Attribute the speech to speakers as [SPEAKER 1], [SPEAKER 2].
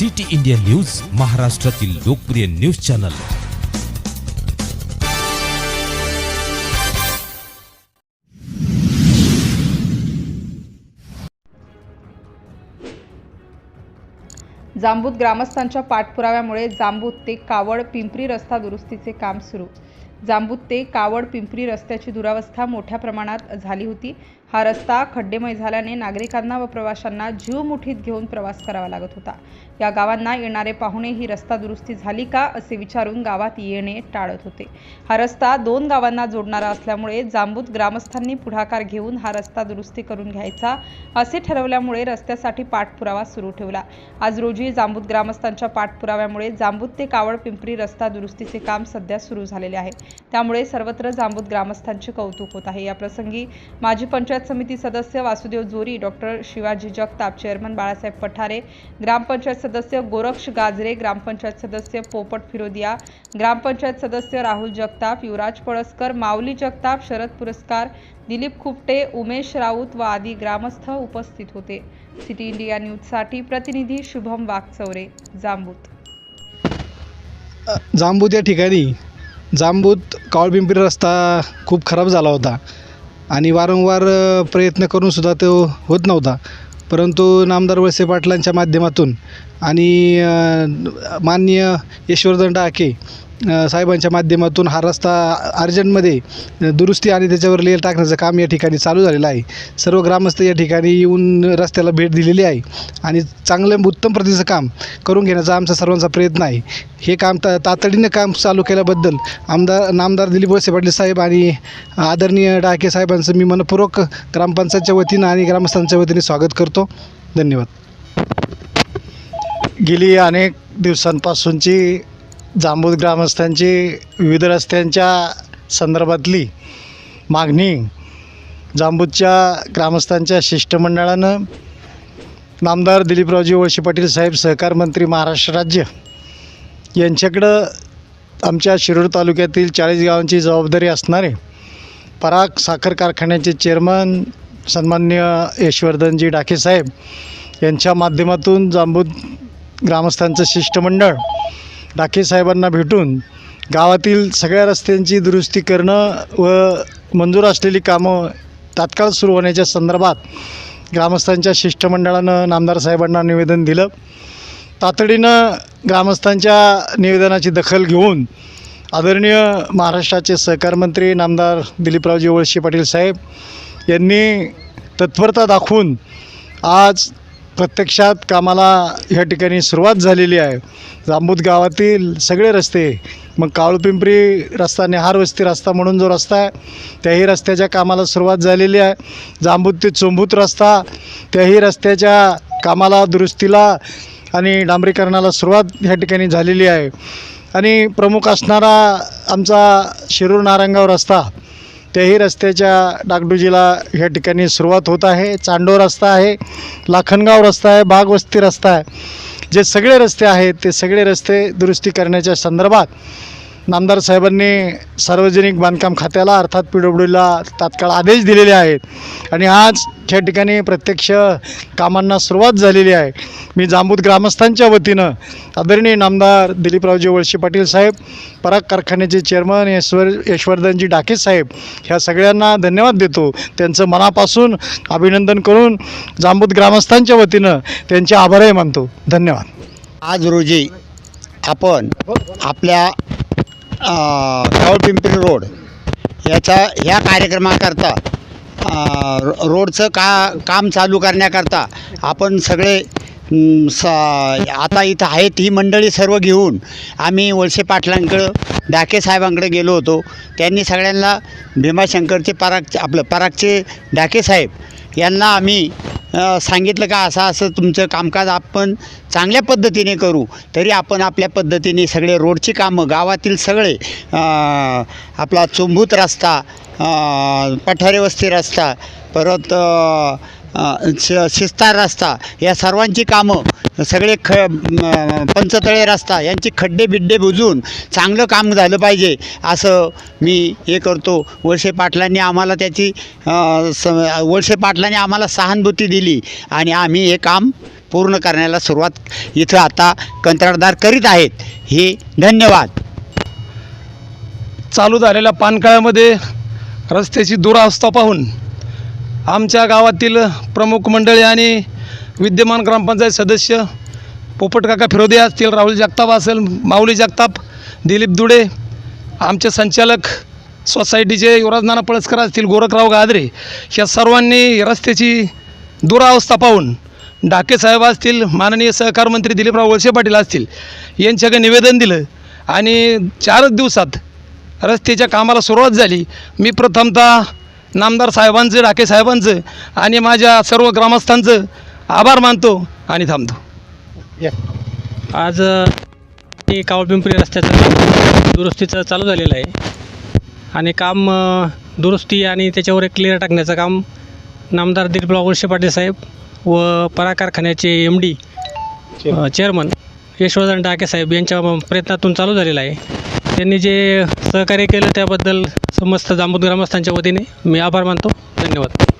[SPEAKER 1] City India news महाराष्ट्रातील लोकप्रिय news channel.
[SPEAKER 2] Jambut ग्रामस्थांच्या पाठपुराव्यामुळे जांबूत ते कावड पिंपरी रस्ता दुरुस्तीचे काम सुरू. जांबूत ते कावड पिंपरी रस्त्याची दुरावस्था मोठ्या प्रमाणात झाली होती. हा रस्ता खड्डेमय झाल्याने नागरिकांना व प्रवाशांना जीव मुठीत घेऊन प्रवास करावा लागत होता. या गावांना येणारे पाहुणे ही रस्ता दुरुस्ती झाली का असे विचारून गावात येणे टाळत होते. हा रस्ता दोन गावांना जोडणारा असल्यामुळे जांबूत ग्रामस्थांनी पुढाकार घेऊन हा रस्ता दुरुस्ती करून घ्यायचा असे ठरवल्यामुळे रस्त्यासाठी पाठपुरावा सुरू ठेवला. आज रोजी जांबूत ग्रामस्थांच्या पाठपुराव्यामुळे जांबूत ते कावड पिंपरी रस्ता दुरुस्तीचे काम सध्या सुरू झालेले आहे. त्यामुळे सर्वत्र जांबूत ग्रामस्थांचे कौतुक होत आहे. या प्रसंगी माजी पंचायत समिती सदस्य वासुदेव जोरी डॉक्टर शिवाजी जगताप चेअरमन बाळासाहेब पठारे ग्रामपंचायत सदस्य गोरक्ष गाजरे ग्रामपंचायत सदस्य पोपट फिरोदिया ग्रामपंचायत सदस्य राहुल जगताप युवराज पळसकर माऊली जगताप शरद पुरस्कार दिलीप खुपटे उमेश राऊत व आदी ग्रामस्थ उपस्थित होते. सिटी इंडिया न्यूजसाठी प्रतिनिधी शुभम वागचौरे जांबूत.
[SPEAKER 3] जांबूत या ठिकाणी. जांबूत कावळपिंपरी रस्ता खूप खराब झाला होता. आणि वारंवार प्रयत्न करूनसुद्धा तो होत नव्हता. परंतु नामदार वळसे पाटलांच्या माध्यमातून आणि माननीय यशवर्धन डाके साहेबांच्या माध्यमातून हा रस्ता अर्जंटमध्ये दुरुस्ती आणि त्याच्यावर लेल टाकण्याचं काम या ठिकाणी चालू झालेलं आहे. सर्व ग्रामस्थ या ठिकाणी येऊन रस्त्याला भेट दिलेली आहे आणि चांगलं उत्तम प्रतीचं काम करून घेण्याचा आमचा सर्वांचा प्रयत्न आहे. हे काम ता तातडीनं काम चालू केल्याबद्दल आमदार नामदार दिलीप वळसे पाटील साहेब आणि आदरणीय डाके साहेबांचं मी मनपूर्वक ग्रामपंचायतच्या वतीनं आणि ग्रामस्थांच्या वतीने स्वागत करतो. धन्यवाद.
[SPEAKER 4] गेली अनेक दिवसांपासूनची जांबूत ग्रामस्थांची विविध रस्त्यांच्या संदर्भातली मागणी जांबूतच्या ग्रामस्थांच्या शिष्टमंडळानं नामदार दिलीपरावजी वळशी पाटील साहेब सहकार मंत्री महाराष्ट्र राज्य यांच्याकडं आमच्या शिरूर तालुक्यातील चाळीस गावांची जबाबदारी असणारे पराग साखर कारखान्याचे चेअरमन सन्मान्य यशवर्धनजी डाके साहेब यांच्या माध्यमातून जांबूत ग्रामस्थांचं शिष्टमंडळ डाके साहेबांना भेटून गावातील सगळ्या रस्त्यांची दुरुस्ती करणं व मंजूर असलेली कामं तात्काळ सुरू होण्याच्या संदर्भात ग्रामस्थांच्या शिष्टमंडळानं नामदार साहेबांना निवेदन दिलं. तातडीनं ग्रामस्थांच्या निवेदनाची दखल घेऊन आदरणीय महाराष्ट्राचे सहकार मंत्री नामदार दिलीपरावजी वळशी पाटील साहेब यांनी तत्परता दाखवून आज प्रत्यक्षात कामाला ह्या ठिकाणी सुरुवात झालेली आहे. जांबूत गावातील सगळे रस्ते मग काळूपिंपरी रस्ता नेहार वस्ती रस्ता म्हणून जो रस्ता आहे त्याही रस्त्याच्या कामाला सुरुवात झालेली आहे. जांबूत ते चोंबूत रस्ता त्याही रस्त्याच्या कामाला दुरुस्तीला आणि डांबरीकरणाला सुरुवात ह्या ठिकाणी झालेली आहे. आणि प्रमुख असणारा आमचा शिरूर नारायणगाव रस्ता त्याही रस्त्याच्या डागडुजीला ह्या ठिकाणी सुरुवात होत आहे. चांडो रस्ता आहे लाखनगाव रस्ता आहे बागवस्ती रस्ता आहे. जे सगळे रस्ते आहेत ते सगळे रस्ते दुरुस्ती करण्याच्या संदर्भात नामदार साहेबांनी सार्वजनिक बांधकाम खात्याला अर्थात पी डब्ल्यूला डीला तात्काळ आदेश दिलेले आहेत. आणि आज त्या ठिकाणी प्रत्यक्ष कामांना सुरुवात झालेली आहे. मी जांबूत ग्रामस्थांच्या वतीनं आदरणीय नामदार दिलीपरावजी वळसे पाटील साहेब पराग कारखान्याचे चेअरमन यशवर यशवर्धनजी डाके साहेब ह्या सगळ्यांना धन्यवाद देतो. त्यांचं मनापासून अभिनंदन करून जांबूत ग्रामस्थांच्या वतीनं त्यांचे आभारही मानतो. धन्यवाद.
[SPEAKER 5] आज रोजी आपण आपल्या पिंपरी रोड याचा ह्या कार्यक्रमाकरता रो- रोडचं का काम चालू करण्याकरता आपण सगळे स आता इथं आहेत ही मंडळी सर्व घेऊन आम्ही वळसे पाटलांकडं डाके साहेबांकडे गेलो होतो. त्यांनी सगळ्यांना भीमाशंकरचे पराग आपलं परागचे डाके साहेब यांना आम्ही सांगितलं का असं असं तुमचं कामकाज आपण चांगल्या पद्धतीने करू तरी आपण आपल्या पद्धतीने सगळे रोडची कामं गावातील सगळे आपला चुंबूत रस्ता पठारे वस्ती रस्ता परत शि शिस्तार रस्ता या सर्वांची कामं सगळे ख पंचतळे रस्ता यांची खड्डे बिड्डे बुजून चांगलं काम झालं पाहिजे असं मी हे करतो. वळसे पाटलांनी आम्हाला त्याची स वळसे पाटलांनी आम्हाला सहानुभूती दिली आणि आम्ही हे काम पूर्ण करण्याला सुरुवात इथं आता कंत्राटदार करीत आहेत. हे धन्यवाद.
[SPEAKER 6] चालू झालेल्या पानकाळ्यामध्ये रस्त्याची दुरावस्था पाहून आमच्या गावातील प्रमुख मंडळी आणि विद्यमान ग्रामपंचायत सदस्य पोपटकाका फिरोदे असतील राहुल जगताप असेल माऊली जगताप दिलीप दुडे आमचे संचालक सोसायटीचे युवराज नाना पळसकर असतील गोरखराव गादरे ह्या सर्वांनी रस्त्याची दुरावस्था पाहून डाके साहेब असतील माननीय सहकार मंत्री दिलीपराव वळसे पाटील असतील यांच्याकडे निवेदन दिलं आणि चारच दिवसात रस्त्याच्या कामाला सुरुवात झाली. मी प्रथमतः नामदार साहेबांचं डाके साहेबांचं आणि माझ्या सर्व ग्रामस्थांचं आभार मानतो आणि थांबतो.
[SPEAKER 7] आज हे कावळपिंपरी रस्त्याचं काम दुरुस्तीचं चालू झालेलं आहे. आणि काम दुरुस्ती आणि त्याच्यावर एक क्लिअर टाकण्याचं काम नामदार दिलीपराव वळसे पाटील साहेब व परा कारखान्याचे M D chairman Yashwardhan Dake साहेब यांच्या प्रयत्नातून चालू झालेलं आहे. त्यांनी जे सहकार्य केलं त्याबद्दल समस्त जांबूत ग्रामस्थांच्या वतीने मी आभार मानतो. धन्यवाद.